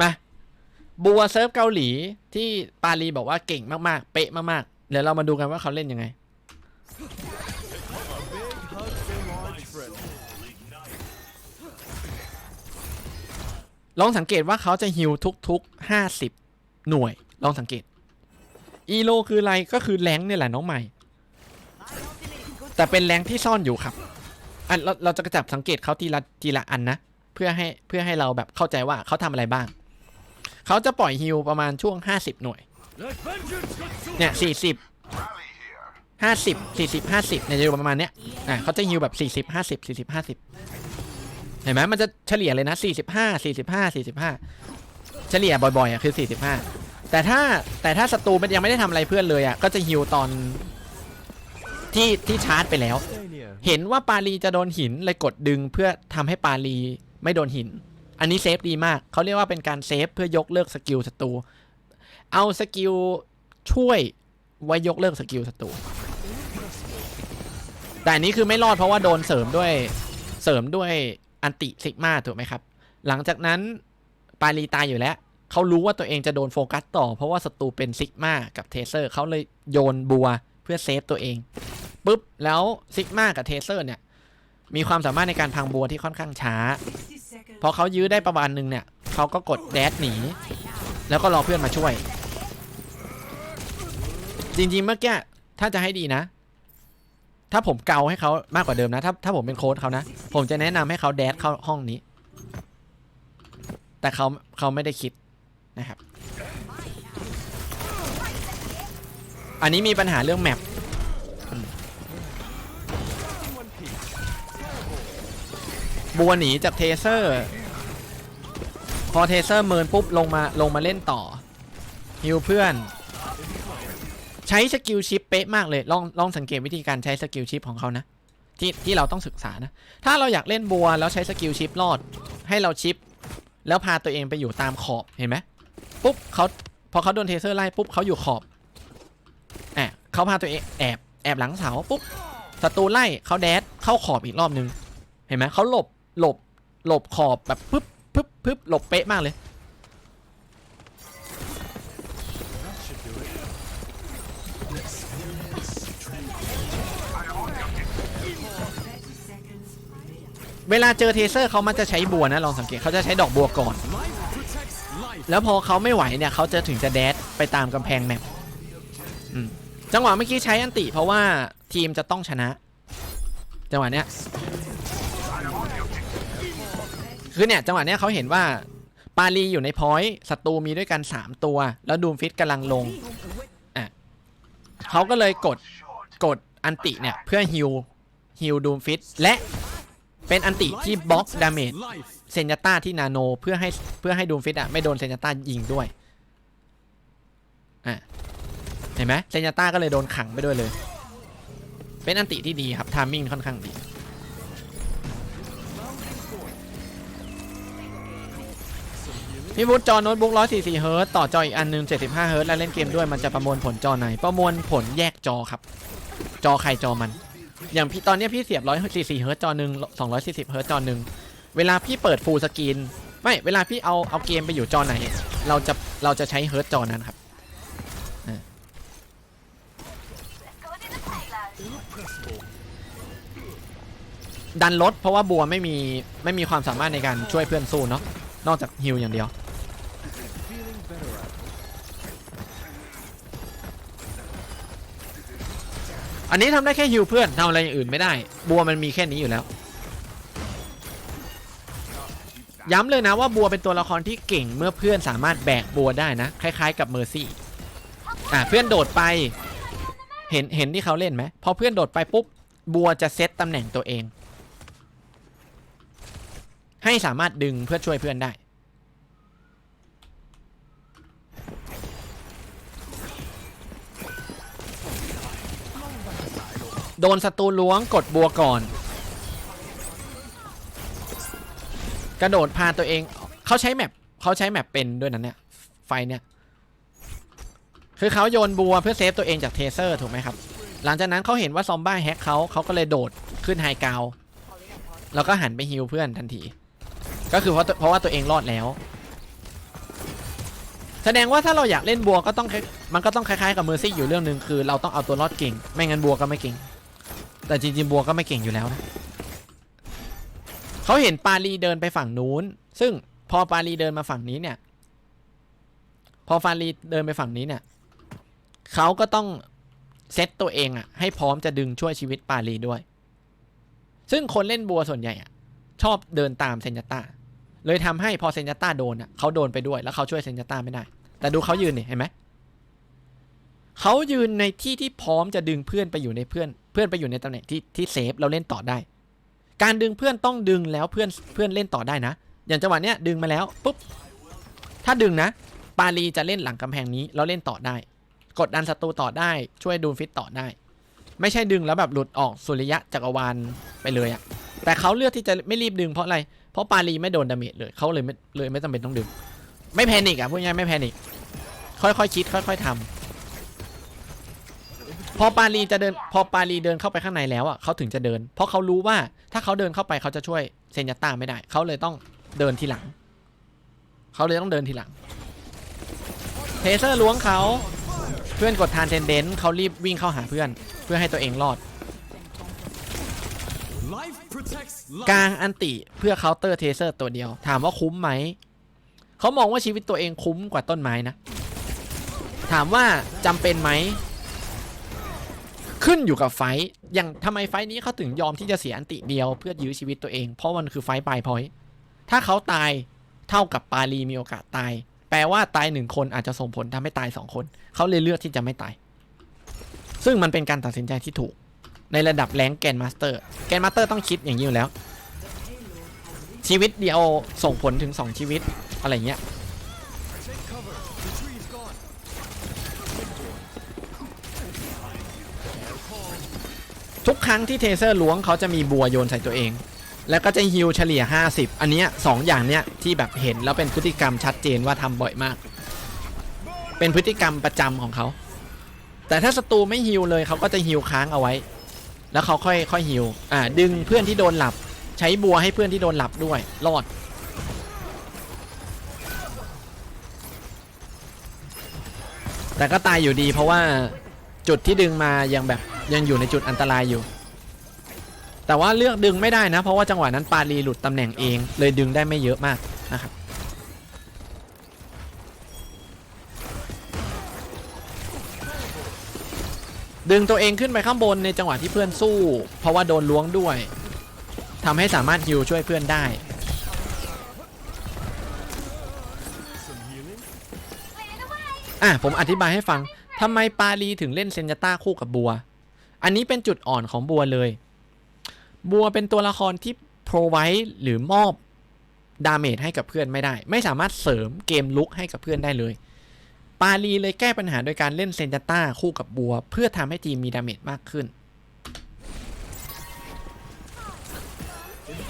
มาบัวเซิร์ฟเกาหลีที่ปาลีบอกว่าเก่งมากๆ เป๊ะมากๆ เดี๋ยวเรามาดูกันว่าเขาเล่นยังไง ลองสังเกตว่าเขาจะฮิวทุกๆ 50 หน่วย ลองสังเกต อีโลคืออะไรก็คือแรงเนี่ยแหละน้องใหม่ แต่เป็นแรงที่ซ่อนอยู่ครับอันเราเราจะกระจับสังเกตเขาทีละทีละอันนะ เพื่อให้เพื่อให้เราแบบเข้าใจว่าเขาทำอะไรบ้าง เขาจะปล่อยฮิวประมาณช่วง 50 หน่วย เนี่ย40 50 40 50เนี่ยจะอยู่ประมาณเนี้ยอะเขาจะฮิวแบบ40 50 40 50เห็นไหมมันจะเฉลี่ยเลยนะ45 45 45เฉลี่ยบ่อยๆอะคือ45แต่ถ้าแต่ถ้าศัตรูมันยังไม่ได้ทำอะไรเพื่อนเลยอะก็จะฮิวตอนที่ที่ชาร์จไปแล้ว เห็นว่าปาลีจะโดนหินเลยกดดึงเพื่อทำให้ปาลีไม่โดนหิน อันนี้เซฟดีมาก เขาเรียกว่าเป็นการเซฟเพื่อยกเลิกสกิลศัตรู เอาสกิลช่วยไว้ยกเลิกสกิลศัตรู แต่อันนี้คือไม่รอดเพราะว่าโดนเสริมด้วยเสริมด้วยอันติซิกมาถูกไหมครับ หลังจากนั้นปาลีตายอยู่แล้ว เขารู้ว่าตัวเองจะโดนโฟกัสต่อเพราะว่าศัตรูเป็นซิกมากับเทเซอร์ เขาเลยโยนบัวเพื่อเซฟตัวเองปุ๊บแล้วซิกมากับเทเซอร์เนี่ยมีความสามารถในการพังบัวที่ค่อนข้างช้า พอเขายื้อได้ประมาณหนึงเนี่ยเขาก็กดแดดหนี แล้วก็รอเพื่อนมาช่วย จริงๆเมื่อกี้ถ้าจะให้ดีนะ ถ้าผมเกาให้เขามากกว่าเดิมนะ ถ้าถ้าผมเป็นโค้ชเขานะ ผมจะแนะนำให้เขาแดดเข้าห้องนี้ แต่เขาเขาไม่ได้คิดนะครับ อันนี้มีปัญหาเรื่องแมป บัวหนีจากเทเซอร์ พอเทเซอร์เมินปุ๊บลงมาลงมาเล่นต่อฮิวเพื่อน ใช้สกิลชิปเป๊ะมากเลย ลองลองสังเกตวิธีการใช้สกิลชิปของเขานะ ที่ที่เราต้องศึกษานะ ถ้าเราอยากเล่นบัวแล้วใช้สกิลชิปรอด ให้เราชิป แล้วพาตัวเองไปอยู่ตามขอบเห็นไหมปุ๊บเขาพอเขาโดนเทเซอร์ไล่ปุ๊บเขาอยู่ขอบแอบเขาพาตัวเองแอบแอบหลังเสาปุ๊บศัตรูไล่เขาแดดเข้าขอบอีกรอบนึง เห็นไหมเขาหลบ หลบหลบขอบแบบปึ๊บปึ๊บปึ๊บหลบเป๊ะมากเลย เวลาเจอเทเซอร์เขามันจะใช้บัวนะลองสังเกตเขาจะใช้ดอกบัวก่อน แล้วพอเขาไม่ไหวเนี่ยเขาจะถึงจะแดดไปตามกำแพงแมปจังหวะเมื่อกี้ใช้อันติเพราะว่าทีมจะต้องชนะ จังหวะเนี้ย คือเนี่ยจังหวะเนี้ยเขาเห็นว่าปาลีอยู่ในพอยต์ศัตรูมีด้วยกัน 3 ตัว แล้วดูมฟิตกำลังลงอะเขาก็เลยกดกดอันติเนี่ยเพื่อฮิวฮิวดูมฟิตและเป็นอันติที่บล็อกดาเมจเซนยาต้าที่นาโนเพื่อให้เพื่อให้ดูมฟิตอะไม่โดนเซนยาต้ายิงด้วยอะเห็นไหมเซนยาต้าก็เลยโดนขังไปด้วยเลย เป็นอันติที่ดีครับทามมิ่งค่อนข้างดี พี่วุฒิจอโน้ตบุ๊ก144เฮิร์ตต่อจออีกอันหนึง 75เฮิร์ตแล้วเล่นเกมด้วยมันจะประมวลผลจอไหน ประมวลผลแยกจอครับ จอใครจอมัน อย่างพี่ตอนนี้พี่เสียบ144เฮิร์ตจอหนึ่ง240เฮิร์ตจอหนึ่งเวลาพี่เปิดฟูลสกรีนไม่เวลาพี่เอาเอาเกมไปอยู่จอไหน เราจะเราจะใช้เฮิร์ตจอนั้นครับดันลดเพราะว่าบัวไม่มีไม่มีความสามารถในการช่วยเพื่อนสู้เนาะนอกจากฮิลอย่างเดียว อันนี้ทำได้แค่ฮิลเพื่อนทำอะไรอย่างอื่นไม่ได้ บัวมันมีแค่นี้อยู่แล้ว ย้ำเลยนะว่าบัวเป็นตัวละครที่เก่งเมื่อเพื่อนสามารถแบกบัวได้นะ คล้าย ๆ กับเมอร์ซี่อะเพื่อนโดดไป เห็นเห็นที่เขาเล่นไหมพอเพื่อนโดดไปปุ๊บบัวจะเซตตำแหน่งตัวเอง ให้สามารถดึงเพื่อช่วยเพื่อนได้ โดนศัตรูล้วงกดบัวก่อน กระโดดพาตัวเอง เขาใช้แมปเขาใช้แมปเป็นด้วยนั้นเนี่ยไฟเนี่ย คือเขาโยนบัวเพื่อเซฟตัวเองจากเทเซอร์ถูกไหมครับ หลังจากนั้นเขาเห็นว่าซอมบ้าแฮกเขาเขาก็เลยโดดขึ้นไฮกาวแล้วก็หันไปฮิวเพื่อนทันที ก็คือเพราะวเพราะว่าตัวเองรอดแล้ว แสดงว่าถ้าเราอยากเล่นบัวก็ต้องมันก็ต้องคล้ายๆกับเมอร์ซี่อยู่เรื่องหนึ่งคือเราต้องเอาตัวรอดเก่ง ไม่งั้นบัวก็ไม่เก่ง แต่จริงๆบัวก็ไม่เก่งอยู่แล้วนะเขาเห็นปาลีเดินไปฝั่งนู้น ซึ่งพอปาลีเดินมาฝั่งนี้เนี่ย พอฟาลีเดินไปฝั่งนี้เนี่ยเขาก็ต้องเซตตัวเองอะให้พร้อมจะดึงช่วยชีวิตปาลีด้วย ซึ่งคนเล่นบัวส่วนใหญ่อะชอบเดินตามเซนยาต้าเลยทำให้พอเซนยาต้าโดนอะเขาโดนไปด้วยแล้วเขาช่วยเซนยาต้าไม่ได้ แต่ดูเขายืนนี่เห็นไหม เขายืนในที่ที่พร้อมจะดึงเพื่อนไปอยู่ในเพื่อน เพื่อนไปอยู่ในตำแหน่งที่ที่เซฟเราเล่นต่อได้ การดึงเพื่อนต้องดึงแล้วเพื่อนเพื่อนเล่นต่อได้นะ อย่างจังหวะเนี้ยดึงมาแล้วปุ๊บถ้าดึงนะ ปาลีจะเล่นหลังกำแพงนี้เราเล่นต่อได้ กดดันศัตรูต่อได้ช่วยดูฟิตต่อได้ ไม่ใช่ดึงแล้วแบบหลุดออกสุริยะจักรวาลไปเลยอะแต่เขาเลือกที่จะไม่รีบดึงเพราะอะไร เพราะปาลีไม่โดนดาเมจเลยเขาเลยไม่เลยไม่จำเป็นต้องดึง ไม่แพนิกอะพูดง่ายไม่แพนิกค่อยๆคิดค่อย ๆทำ พอปาลีจะเดินพอปาลีเดินเข้าไปข้างในแล้วอะเขาถึงจะเดิน เพราะเขารู้ว่าถ้าเขาเดินเข้าไปเขาจะช่วยเซนยาต้าไม่ได้ เขาเลยต้องเดินทีหลัง เขาเลยต้องเดินทีหลังเทเซอร์ล้วงเขาเพื่อนกดทานเทนเดนเขารีบวิ่งเข้าหาเพื่อน เพื่อให้ตัวเองรอด กลางอันติเพื่อเคาน์เตอร์เทเซอร์ตัวเดียว ถามว่าคุ้มไหม เขามองว่าชีวิตตัวเองคุ้มกว่าต้นไม้นะ ถามว่าจำเป็นไหม ขึ้นอยู่กับไฟอย่างทำไมไฟนี้เขาถึงยอมที่จะเสียอันติเดียวเพื่อยื้อชีวิตตัวเอง เพราะมันคือไฟปลายพอยต์ถ้าเขาตายเท่ากับปาลีมีโอกาสตาย แปลว่าตายหนึ่งคนอาจจะส่งผลทำให้ตายสองคน เขาเลยเลือกที่จะไม่ตาย ซึ่งมันเป็นการตัดสินใจที่ถูก ในระดับแรงแกนมาสเตอร์ แกนมาสเตอร์ต้องคิดอย่างนี้อยู่แล้ว ชีวิตเดียวส่งผลถึง2ชีวิตอะไรเงี้ย ทุกครั้งที่เทเซอร์ล้วงเขาจะมีบัวโยนใส่ตัวเอง แล้วก็จะฮิลเฉลี่ย 50 อันนี้สองอย่างเนี้ยที่แบบเห็นแล้วเป็นพฤติกรรมชัดเจนว่าทำบ่อยมาก เป็นพฤติกรรมประจำของเขา แต่ถ้าศัตรูไม่ฮิลเลยเขาก็จะฮิลค้างเอาไว้ แล้วเขาค่อยค่อยฮิลอ่าดึงเพื่อนที่โดนหลับ ใช้บัวให้เพื่อนที่โดนหลับด้วยรอดแต่ก็ตายอยู่ดีเพราะว่าจุดที่ดึงมายังแบบ ยังอยู่ในจุดอันตรายอยู่ แต่ว่าเลือกดึงไม่ได้นะ เพราะว่าจังหวะนั้นปาลีหลุดตำแหน่งเอง เลยดึงได้ไม่เยอะมากนะครับดึงตัวเองขึ้นไปข้างบนในจังหวะที่เพื่อนสู้ เพราะว่าโดนล้วงด้วยทำให้สามารถฮิวช่วยเพื่อนได้ อะผมอธิบายให้ฟังทำไมปาลีถึงเล่นเซนยาต้าคู่กับบัว อันนี้เป็นจุดอ่อนของบัวเลย บัวเป็นตัวละครที่โปรไวหรือมอบดาเมจให้กับเพื่อนไม่ได้ ไม่สามารถเสริมเกมลุกให้กับเพื่อนได้เลย ปาลีเลยแก้ปัญหาโดยการเล่นเซนยาต้าคู่กับบัว เพื่อทำให้ทีมมีดาเมจมากขึ้น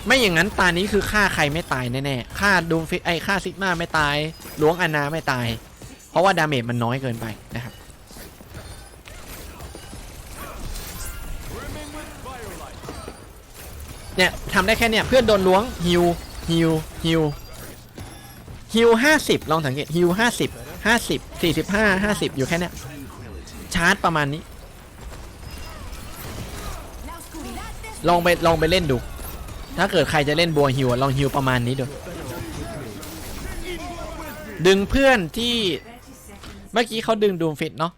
ไม่อย่างนั้นตานี้คือฆ่าใครไม่ตายแน่ๆฆ่าดูมฟิไอฆ่าซิกมาไม่ตายล้วงอานาไม่ตาย เพราะว่าดาเมจมันน้อยเกินไปนะครับ เนี่ยทำได้แค่เนี่ยเพื่อนโดนล้วงฮิวฮิวฮิวฮิวห้าสิบลองสังเกตฮิวห้าสิบห้าสิบสี่สิบห้าห้าสิบอยู่แค่เนี้ยชาร์จประมาณนี้ ลองไปลองไปเล่นดู ถ้าเกิดใครจะเล่นบัวฮิวลองฮิวประมาณนี้ดูดึงเพื่อนที่เมื่อกี้เขาดึงดูมฟิตเนาะ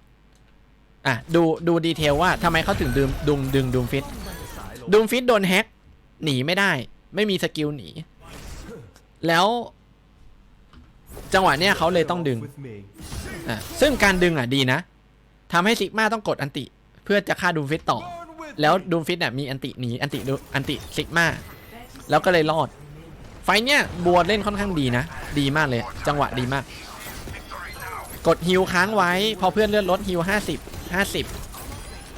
อะดูดูดีเทลว่าทำไมเขาถึงดึงดึงดึงดูมฟิตดูมฟิตโดนแฮก หนีไม่ได้ ไม่มีสกิลหนี แล้ว จังหวะเนี้ยเขาเลยต้องดึงอะซึ่งการดึงอะดีนะทำให้ซิกมาต้องกดอันติ เพื่อจะฆ่าดูมฟิตต่อ แล้วดูมฟิตเนี่ยมีอันติหนีอันติดูอันติซิกมาแล้วก็เลยรอด ไฟเนี่ยบัวเล่นค่อนข้างดีนะ ดีมากเลย จังหวะดีมาก กดฮิวค้างไว้ พอเพื่อนเลื่อนลดฮิวห้าสิบห้าสิบ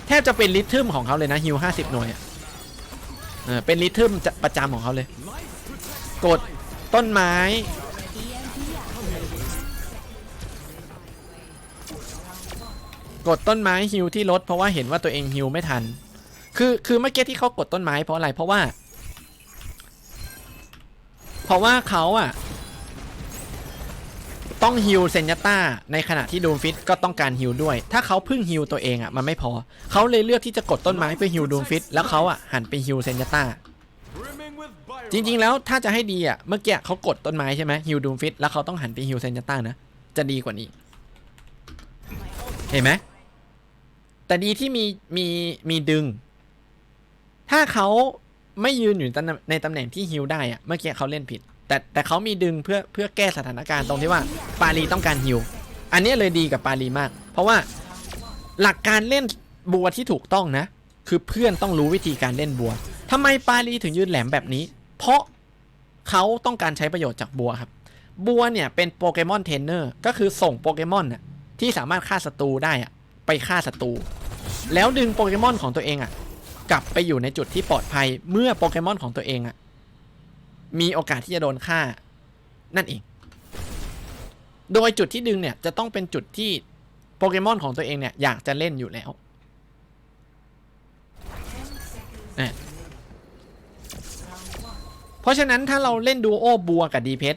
แทบจะเป็นริทึมของเขาเลยนะฮิวห้าสิบหน่วยอะ เป็นริทึมประจำของเขาเลย กดต้นไม้ กดต้นไม้ฮิวที่รถเพราะว่าเห็นว่าตัวเองฮิวไม่ทัน คือคือเมื่อกี้ที่เขากดต้นไม้เพราะอะไรเพราะว่า เพราะว่าเขาอะ ต้องฮิลเซนยต้าในขณะที่ดูมฟิตก็ต้องการฮิลด้วย ถ้าเขาพึ่งฮิลตัวเองอะมันไม่พอ เขาเลยเลือกที่จะกดต้นไม้เพื่อฮิลดูมฟิตแล้วเขาอะหันไปฮิลเซนยต้าจริงๆแล้วถ้าจะให้ดีอะเมื่อกี้เขากดต้นไม้ใช่ไหมฮิลดูมฟิตแล้วเขาต้องหันไปฮิลเซนยต้านะจะดีกว่านี้เห็นไหมแต่ดีที่มีมีมีดึง ถ้าเขาไม่ยืนอยู่ในตำแหน่งที่ฮิลได้อะเมื่อกี้เขาเล่นผิด แต่แต่เขามีดึงเพื่อเพื่อแก้สถานการณ์ตรงที่ว่าปาลีต้องการฮิลอันนี้เลยดีกับปาลีมาก เพราะว่าหลักการเล่นบัวที่ถูกต้องนะ คือเพื่อนต้องรู้วิธีการเล่นบัวทำไมปาลีถึงยืนแหลมแบบนี้ เพราะเขาต้องการใช้ประโยชน์จากบัวครับ บัวเนี่ยเป็นโปเกมอนเทรนเนอร์ก็คือส่งโปเกมอนน่ะที่สามารถฆ่าศัตรูได้อะไปฆ่าศัตรูแล้วดึงโปเกมอนของตัวเองอะกลับไปอยู่ในจุดที่ปลอดภัยเมื่อโปเกมอนของตัวเองอะ มีโอกาสที่จะโดนฆ่า นั่นเอง โดยจุดที่ดึงเนี่ยจะต้องเป็นจุดที่โปเกมอนของตัวเองเนี่ยอยากจะเล่นอยู่แล้วเนี่ยเพราะฉะนั้นถ้าเราเล่นดูโอบัวกับดีเพช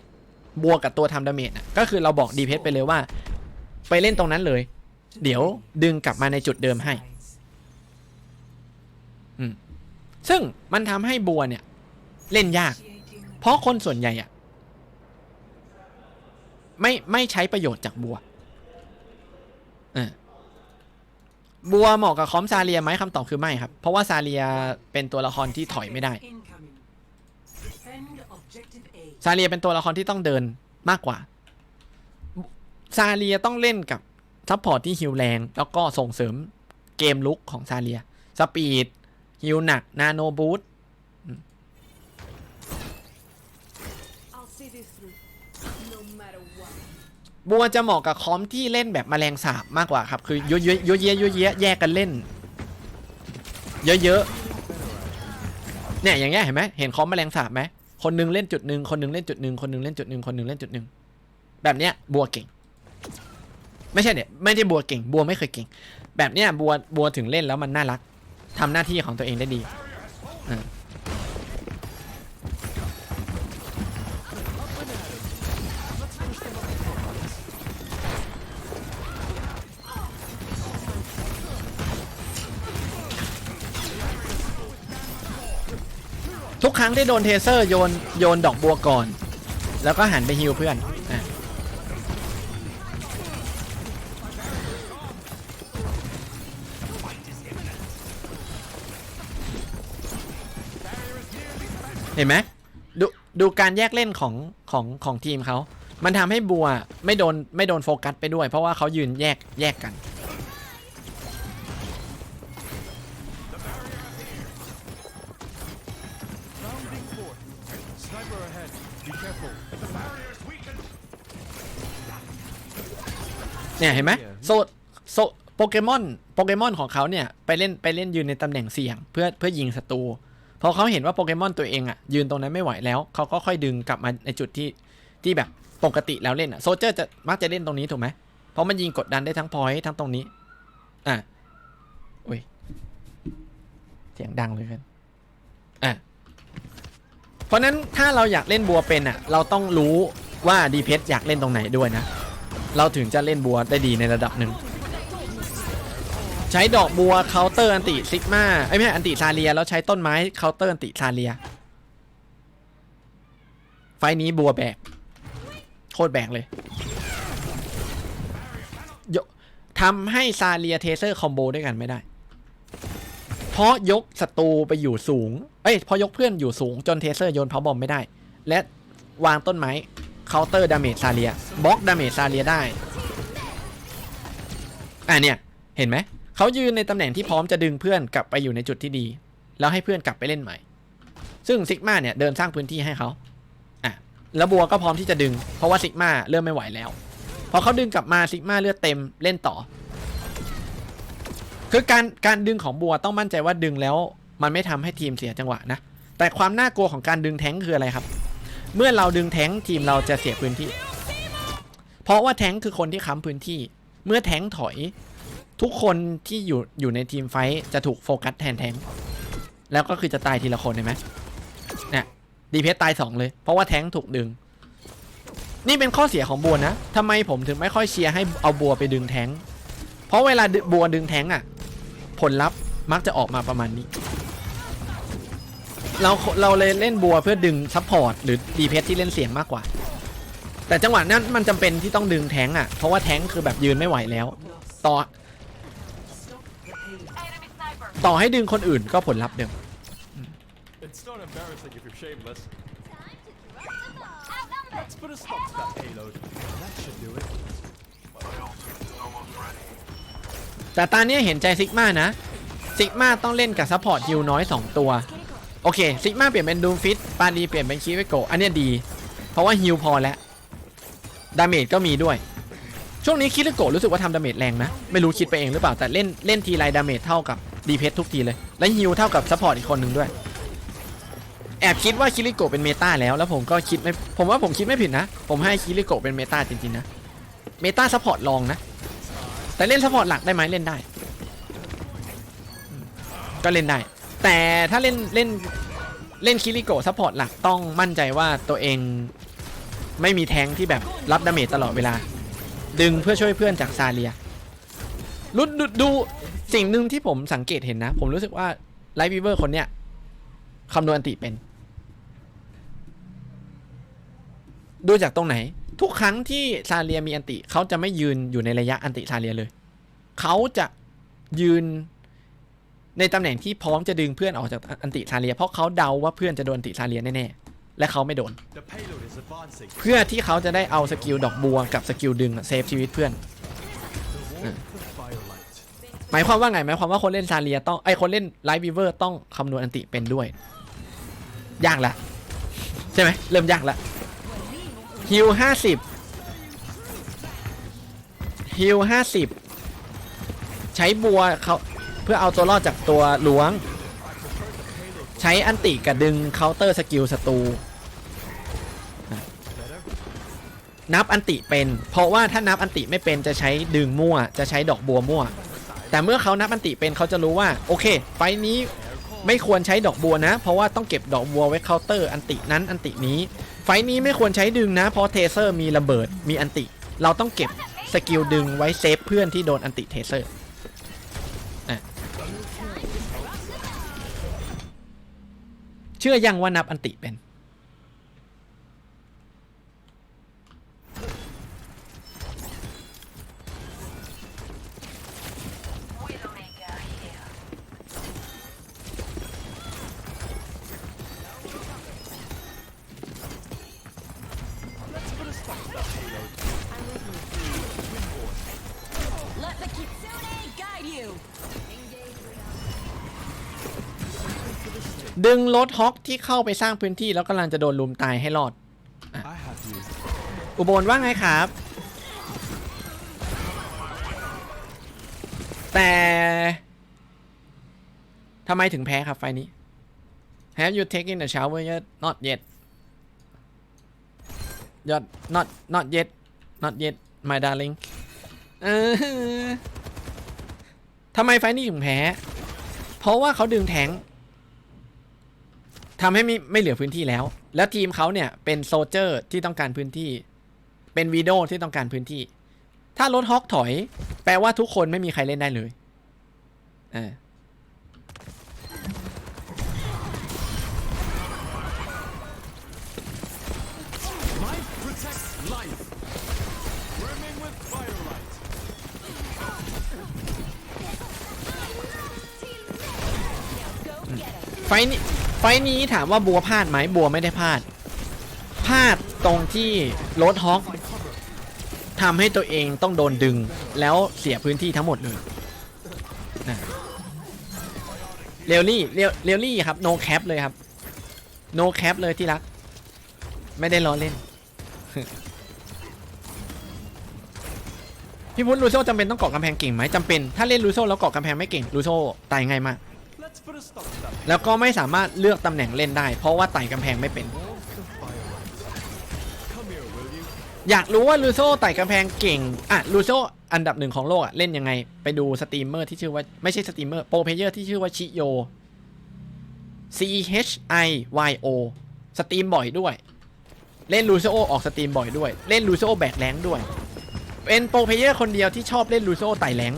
บัวกับตัวทำดาเมจอะก็คือเราบอกดีเพชไปเลยว่า ไปเล่นตรงนั้นเลย เดี๋ยวดึงกลับมาในจุดเดิมให้ซึ่งมันทำให้บัวเนี่ย เล่นยาก เพราะคนส่วนใหญ่อะไม่ไม่ใช้ประโยชน์จากบัวบัวเหมาะกับคอมซาเลียไหมคำตอบคือไม่ครับ เพราะว่าซาเลียเป็นตัวละครที่ถอยไม่ได้ ซาเลียเป็นตัวละครที่ต้องเดินมากกว่า ซาเลียต้องเล่นกับซัพพอร์ตที่ฮิวแรง แล้วก็ส่งเสริมเกมลุกของซาเลีย สปีดฮิวหนัก นาโนบูท บัวจะเหมาะกับคอมที่เล่นแบบแมลงสาบมากกว่าครับ คือเยอะๆเยอะแยะเยอะแยะแยกกันเล่น เยอะๆเนี่ยอย่างเงี้ยเห็นไหมเห็นคอมแมลงสาบไหมคนหนึงเล่นจุดหนึ่งคนหนึงเล่นจุดหนึ่งคนหนึงเล่นจุดหนึ่งคนหนึงเล่นจุดหนึ่งแบบเนี้ยบัวเก่ง ไม่ใช่เนี่ยไม่ใช่บัวเก่ง บัวไม่เคยเก่ง แบบเนี้ยบัวบัวถึงเล่นแล้วมันน่ารักทำหน้าที่ของตัวเองได้ดีอ่า ทุกครั้งที่โดนเทเซอร์โยนโยนดอกบัวก่อน แล้วก็หันไปฮิวเพื่อนอะเห็นไหมดูดูการแยกเล่นของของของทีมเขา มันทำให้บัวไม่โดนไม่โดนโฟกัสไปด้วย เพราะว่าเขายืนแยกแยกกัน เนี่ยเห็นไหมโซโซโปเกมอนโปเกมอนของเขาเนี่ยไปเล่นไปเล่นยืนในตำแหน่งเสี่ยง เพื่อเพื่อยิงศัตรูพอเขาเห็นว่าโปเกมอนตัวเองอะยืนตรงนั้นไม่ไหวแล้วเขาก็ค่อยดึงกลับมาในจุดที่ที่แบบปกติแล้วเล่นอะโซเจอร์จะมักจะเล่นตรงนี้ถูกไหมเพราะมันยิงกดดันได้ทั้งพอยต์ทั้งตรงนี้อะอุ้ยเสียงดังเลยกันอะเพราะฉะนั้นถ้าเราอยากเล่นบัวเป็นอะเราต้องรู้ว่าดีเพอยากเล่นตรงไหนด้วยนะ เราถึงจะเล่นบัวได้ดีในระดับหนึ่ง ใช้ดอกบัวเคาน์เตอร์อันติซิกมาไอ้ไม่ใช่อันติซาเลีย แล้วใช้ต้นไม้เคาน์เตอร์อันติซาเลีย ไฟนี้บัวแบก โคตรแบกเลยยกทำให้ซาเลียเทเซอร์คอมโบด้วยกันไม่ได้ เพราะยกศัตรูไปอยู่สูง เอ้ยเพราะยกเพื่อนอยู่สูงจนเทเซอร์โยนเพาบอมไม่ได้ และวางต้นไม้ เคาน์เตอร์ดาเมจซาเลียบล็อกดาเมจซาเลียได้ อะเนี่ย เห็นไหม เขายืนในตำแหน่งที่พร้อมจะดึงเพื่อนกลับไปอยู่ในจุดที่ดี แล้วให้เพื่อนกลับไปเล่นใหม่ ซึ่งซิกมาเนี่ยเดินสร้างพื้นที่ให้เขาอะแล้วบัวก็พร้อมที่จะดึง เพราะว่าซิกมาเริ่มไม่ไหวแล้ว พอเขาดึงกลับมาซิกมาเลือดเต็มเล่นต่อ คือการการดึงของบัวต้องมั่นใจว่าดึงแล้ว มันไม่ทำให้ทีมเสียจังหวะนะ แต่ความน่ากลัวของการดึงแท้งคืออะไรครับ เมื่อเราดึงแท้งทีมเราจะเสียพื้นที่ เพราะว่าแท้งคือคนที่ค้ำพื้นที่ เมื่อแท้งถอย ทุกคนที่อยู่อยู่ในทีมไฟจะถูกโฟกัสแทนแท้งแล้วก็คือจะตายทีละคนเห็นไหมเนี่ยดีเพสตายสองเลย เพราะว่าแท้งถูกดึง นี่เป็นข้อเสียของบัวนะทำไมผมถึงไม่ค่อยเชียร์ให้เอาบัวไปดึงแทงเพราะเวลาบัวดึงแทงอะ ผลลัพธ์มักจะออกมาประมาณนี้ เราเราเลยเล่นบัวเพื่อดึงซัพพอร์ตหรือดีเพที่เล่นเสียงมากกว่า แต่จังหวะนั้นมันจำเป็นที่ต้องดึงแทงค์อะ เพราะว่าแทงค์คือแบบยืนไม่ไหวแล้ว ต่อ ต่อให้ดึงคนอื่นก็ผลลัพธ์เดิม It's not embarrassing if you're shameless. Let's put a stop to that payload. That should do it. แต่ตอนนี้เห็นใจซิกมานะซิกมาต้องเล่นกับซัพพอร์ตฮิวน้อย 2 ตัว โอเคซิกมาเปลี่ยนเป็นดูมฟิตปาดีเปลี่ยนเป็นคีเวโกอันนี้ดี เพราะว่าฮิวพอแล้วดาเมจก็มีด้วย ช่วงนี้คิริโกรู้สึกว่าทำดาเมจแรงนะ ไม่รู้คิดไปเองหรือเปล่าแต่เล่นเล่นทีไรดาเมจเท่ากับดีเพทุกทีเลย และฮิวเท่ากับซัพพอร์ตอีกคนหนึ่งด้วย แอบคิดว่าคิริโกเป็นเมตาแล้วแล้วผมก็คิดไม่ผมว่าผมคิดไม่ผิดนะ ผมให้คิริโกเป็นเมตาจริงๆนะเมตาซัพพอร์ตลองนะ แต่เล่นซัพพอร์ตหลักได้ไหมเล่นได้ ก็เล่นได้ แต่ถ้าเล่นเล่นเล่นคิริโกะซัพพอร์ตหลักต้องมั่นใจว่าตัวเองไม่มีแทงที่แบบรับดาเมจตลอดเวลา ดึงเพื่อช่วยเพื่อนจากซาเลียรุดดูดูสิ่งหนึ่งที่ผมสังเกตเห็นนะ ผมรู้สึกว่าไลฟ์วีเวอร์คนเนี้ยคำนวณอันติเป็น ดูจากตรงไหน ทุกครั้งที่ซาเลียมีอันติเขาจะไม่ยืนอยู่ในระยะอันติซาเลียเลย เขาจะยืน ในตำแหน่งที่พร้อมจะดึงเพื่อนออกจากอันติซาเลีย เพราะเขาเดาว่าเพื่อนจะโดนอันติซาเลียแน่ๆ และเขาไม่โดน เพื่อที่เขาจะได้เอาสกิลดอกบัวกับสกิลดึงเซฟชีวิตเพื่อน หมายความว่าไงหมายความว่าคนเล่นซาเลียต้องไอคนเล่นไลฟ์วีเวอร์ต้องคำนวณอันติเป็นด้วย ยากละใช่ไหมเริ่มยากละฮิวห้าสิบฮิวห้าสิบใช้บัวเขา เพื่อเอาตัวรอดจากตัวหลวง ใช้อันติกับดึงเคาน์เตอร์สกิลศัตรูนับอันติเป็น เพราะว่าถ้านับอันติไม่เป็นจะใช้ดึงมั่ว จะใช้ดอกบัวมั่ว แต่เมื่อเขานับอันติเป็นเขาจะรู้ว่า โอเค ไฟนี้ไม่ควรใช้ดอกบัวนะ เพราะว่าต้องเก็บดอกบัวไว้เคาน์เตอร์อันตินั้นอันตินี้ ไฟนี้ไม่ควรใช้ดึงนะ เพราะเทเซอร์มีระเบิดมีอันติ เราต้องเก็บสกิลดึงไว้เซฟเพื่อนที่โดนอันติเทเซอร์ เชื่อยังว่านับอันติเป็น ดึงรถฮอกที่เข้าไปสร้างพื้นที่แล้วกำลังจะโดนลุมตายให้รอด I have you. อุบลว่าไงครับ แต่ทำไมถึงแพ้ครับไฟล์นี้ Have you taken a shower yet not yet yet not not yet not yet my darling เออทำไมไฟล์นี้ถึงแพ้ เพราะว่าเขาดึงแทงค์ ทำให้ไม่ไม่เหลือพื้นที่แล้ว แล้วทีมเขาเนี่ยเป็นโซเจอร์ที่ต้องการพื้นที่ เป็นวีโดที่ต้องการพื้นที่ ถ้ารถฮอกถอย แปลว่าทุกคนไม่มีใครเล่นได้เลยเออ Life protects life. Brimming with firelight. ไฟล์นี้ ไฟนี้ถามว่าบัวพลาดไหมบัวไม่ได้พลาดพลาดตรงที่รถฮอกทำให้ตัวเองต้องโดนดึงแล้วเสียพื้นที่ทั้งหมดเลยนะเรลลี่เรลลี่ครับ no cap เลยครับ no cap เลยที่รัก ไม่ได้ล้อเล่น พี่พุทธลูโซจำเป็นต้องเกาะกำแพงเก่งไหมจำเป็น ถ้าเล่นลูโซแล้วเกาะกำแพงไม่เก่งลูโซตายง่ายมาก แล้วก็ไม่สามารถเลือกตำแหน่งเล่นได้ เพราะว่าไต่กำแพงไม่เป็น อยากรู้ว่าลูโซไต่กำแพงเก่งอะลูโซอันดับหนึ่งของโลกอะเล่นยังไง ไปดูสตรีมเมอร์ที่ชื่อว่าไม่ใช่สตรีมเมอร์โปรเพเยอร์ที่ชื่อว่าชิโย C H I Y O สตรีมบ่อยด้วย เล่นลูซิโอออกสตรีมบ่อยด้วย เล่นลูซิโอแบกแรงด้วย เป็นโปรเพเยอร์คนเดียวที่ชอบเล่นลูซิโอไต่แรง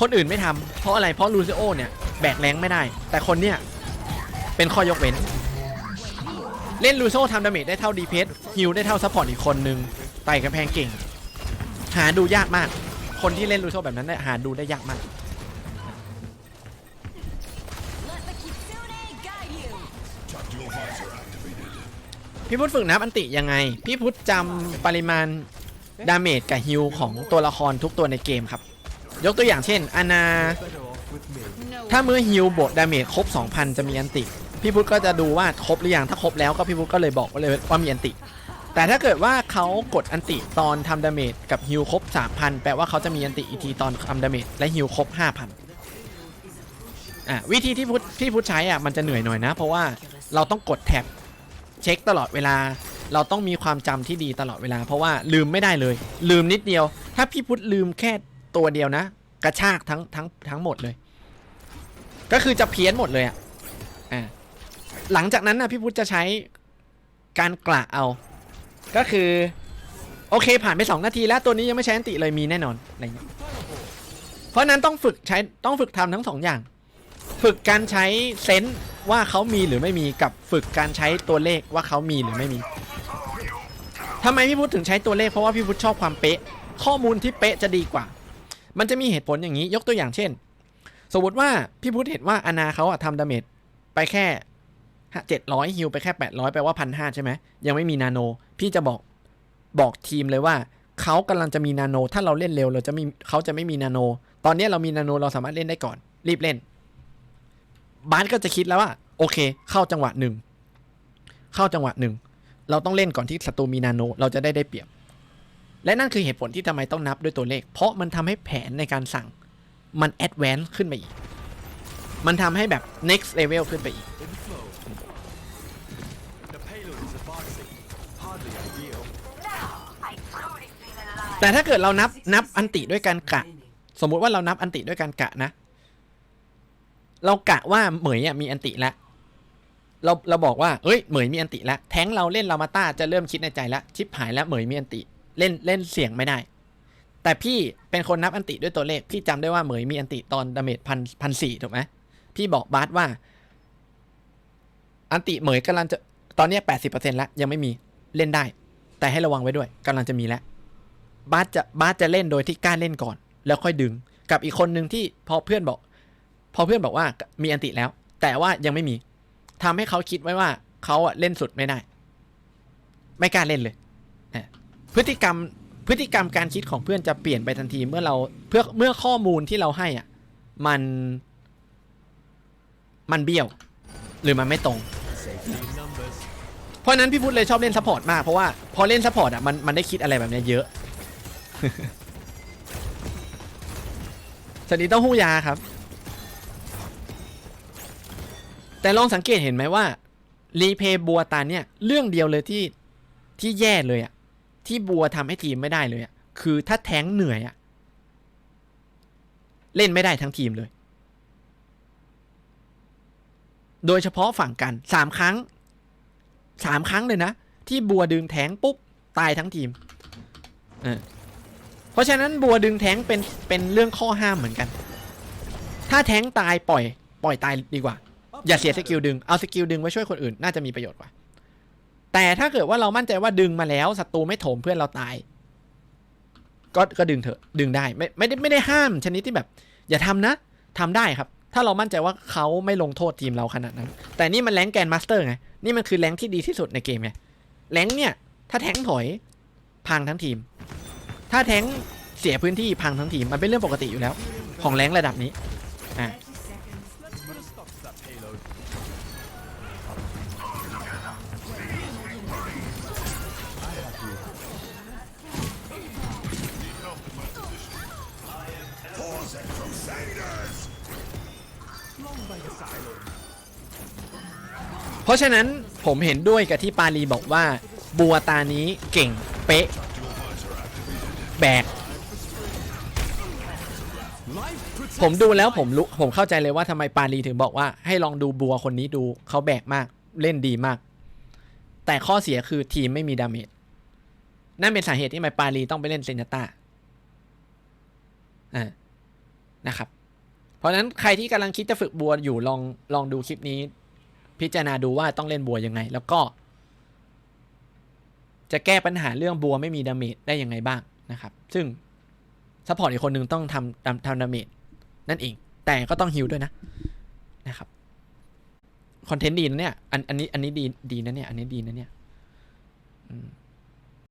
คนอื่นไม่ทำเพราะอะไรเพราะลูซิโอเนี่ย แบกแรงไม่ได้ แต่คนเนี่ยเป็นข้อยกเว้น เล่นลูซิโอทำดาเมจได้เท่าดีเพสฮิลได้เท่าซัพพอร์ตอีกคนนึงไต่กระแพงเก่ง หาดูยากมาก คนที่เล่นลูซิโอแบบนั้นเนี่ยหาดูได้ยากมากพี่พุทธฝึกนับอันติยังไง พี่พุทธจำปริมาณดาเมจกับฮิลของตัวละครทุกตัวในเกมครับ ยกตัวอย่างเช่น อานา ถ้ามือฮิลบทดาเมจครบ 2,000 จะมีอันติ พี่พุทธก็จะดูว่าครบหรือยังถ้าครบแล้วก็พี่พุทธก็เลยบอกเลยว่ามีอันติ แต่ถ้าเกิดว่าเขากดอันติตอนทำดาเมจกับฮิลครบ 3,000 แปลว่าเขาจะมีอันติอีกทีตอนทำดาเมจและฮิลครบ 5,000อะวิธีที่พุทธที่พุทธใช้อะมันจะเหนื่อยหน่อยนะ เพราะว่าเราต้องกดแท็บเช็คตลอดเวลาเราต้องมีความจำที่ดีตลอดเวลา เพราะว่าลืมไม่ได้เลย ลืมนิดเดียว ถ้าพี่พุทธลืมแค่ตัวเดียวนะ กระชากทั้งทั้งทั้งหมดเลย ก็คือจะเพี้ยนหมดเลยอะอ่าหลังจากนั้นนะพี่พุทธจะใช้การกละเอา ก็คือ โอเคผ่านไป 2 นาทีแล้วตัวนี้ยังไม่ใช้อันติเลยมีแน่นอนอะไรเงี้ยเพราะฉะนั้นต้องฝึกใช้ต้องฝึกทำทั้งสองอย่าง ฝึกการใช้เซนส์ว่าเขามีหรือไม่มีกับฝึกการใช้ตัวเลขว่าเขามีหรือไม่มีทำไมพี่พุทธถึงใช้ตัวเลขเพราะว่าพี่พุทธชอบความเป๊ะ ข้อมูลที่เป๊ะจะดีกว่า มันจะมีเหตุผลอย่างนี้ยกตัวอย่างเช่น สมมติว่าพี่พุทธเห็นว่าอนาเขาอะทำดาเมจไปแค่เจ็ดร้อยฮิลไปแค่แปดร้อยแปลว่าพันห้าใช่ไหมยังไม่มีนาโน พี่จะบอกบอกทีมเลยว่าเขากำลังจะมีนาโน ถ้าเราเล่นเร็วเราจะมีเขาจะไม่มีนาโน ตอนนี้เรามีนาโนเราสามารถเล่นได้ก่อน รีบเล่น บาสก็จะคิดแล้วว่า โอเค เข้าจังหวะหนึ่งเข้าจังหวะหนึ่งเราต้องเล่นก่อนที่ศัตรูมีนาโน เราจะได้ได้เปรียบ และนั่นคือเหตุผลที่ทำไมต้องนับด้วยตัวเลข เพราะมันทำให้แผนในการสั่ง มันแอด a n c e ขึ้นไปอีก มันทำให้แบบ next level ขึ้นไปอีก แต่ถ้าเกิดเรานับนับอันติด้วยการกะ สมมุติว่าเรานับอันติด้วยการกะนะ เรากะว่าเหมยอะมีอันติแล้วเราเราบอกว่าเอ้ยเหมยมีอันติแล้วแทงเราเล่นลามาต้าจะเริ่มคิดในใจแล้วชิปหายแล้วเหมยมีอันติ เล่นเล่นเสี่ยงไม่ได้ แต่พี่เป็นคนนับอันติด้วยตัวเลข พี่จำได้ว่าเหมยมีอันติตอนดาเมจพันพันสี่ถูกไหมพี่บอกบาสว่า อันติเหมยกำลังจะตอนนี้แปดสิบเปอร์เซ็นต์แล้วยังไม่มีเล่นได้ แต่ให้ระวังไว้ด้วยกำลังจะมีแล้วบาสจะบาสจะเล่นโดยที่กล้าเล่นก่อน แล้วค่อยดึง กับอีกคนหนึ่งที่พอเพื่อนบอก พอเพื่อนบอกว่ามีอันติแล้ว แต่ว่ายังไม่มีทำให้เขาคิดไว้ว่าเขาอะเล่นสุดไม่ได้ ไม่กล้าเล่นเลยพฤติกรรม พฤติกรรมการคิดของเพื่อนจะเปลี่ยนไปทันทีเมื่อเราเพื่อเมื่อข้อมูลที่เราให้อะมัน มันเบี้ยว หรือมันไม่ตรง เพราะนั้นพี่พุทธเลยชอบเล่นซัพพอร์ตมากเพราะว่าพอเล่นซัพพอร์ตอะมันมันได้คิดอะไรแบบนี้เยอะสวัสดีเต้าหู้ยาครับ แต่ลองสังเกตเห็นไหมว่ารีเพย์บัวตาเนี่ย เรื่องเดียวเลยที่ที่แย่เลยอะ ที่บัวทำให้ทีมไม่ได้เลยอะคือถ้าแทงเหนื่อยอะเล่นไม่ได้ทั้งทีมเลย โดยเฉพาะฝั่งกันสามครั้งสามครั้งเลยนะ ที่บัวดึงแทงปุ๊บ ตายทั้งทีมเออเพราะฉะนั้นบัวดึงแทงเป็นเป็นเรื่องข้อห้ามเหมือนกัน ถ้าแทงตายปล่อย ปล่อยตายดีกว่า อย่าเสียสกิลดึง เอาสกิลดึงไว้ช่วยคนอื่น น่าจะมีประโยชน์กว่า แต่ถ้าเกิดว่าเรามั่นใจว่าดึงมาแล้วศัตรูไม่โถมเพื่อนเราตาย ก็ก็ดึงเถอะดึงได้ไม่ไม่ได้ไม่ได้ห้ามชนิดที่แบบ อย่าทำนะทำได้ครับ ถ้าเรามั่นใจว่าเขาไม่ลงโทษทีมเราขนาดนั้น แต่นี่มันแรงแกนมาสเตอร์ไงนี่มันคือแรงที่ดีที่สุดในเกมไงแรงเนี่ย ถ้าแทงถอยพังทั้งทีม ถ้าแทงเสียพื้นที่พังทั้งทีมมันเป็นเรื่องปกติอยู่แล้ว ของแรงระดับนี้อะ เพราะฉะนั้นผมเห็นด้วยกับที่ปาลีบอกว่า บัวตานี้เก่งเป๊ะ แบก ผมดูแล้วผมรู้ผมเข้าใจเลยว่าทำไมปาลีถึงบอกว่า ให้ลองดูบัวคนนี้ดูเขาแบกมากเล่นดีมาก แต่ข้อเสียคือทีมไม่มีดาเมจนั่นเป็นสาเหตุที่ทำไมปารีต้องไปเล่นเซนต้าอ่านะครับ เพราะนั้นใครที่กำลังคิดจะฝึกบัวอยู่ลองลองดูคลิปนี้ พิจารณาดูว่าต้องเล่นบัวยังไง แล้วก็ จะแก้ปัญหาเรื่องบัวไม่มีดาเมจได้ยังไงบ้างนะครับ ซึ่งซัพพอร์ตอีกคนหนึ่งต้องทำทำทำดาเมจนั่นเอง แต่ก็ต้องฮิลด้วยนะนะครับคอนเทนต์ดีนะเนี่ยอันอันนี้อันนี้ดีดีนะเนี่ยอันนี้ดีนะเนี่ยอืม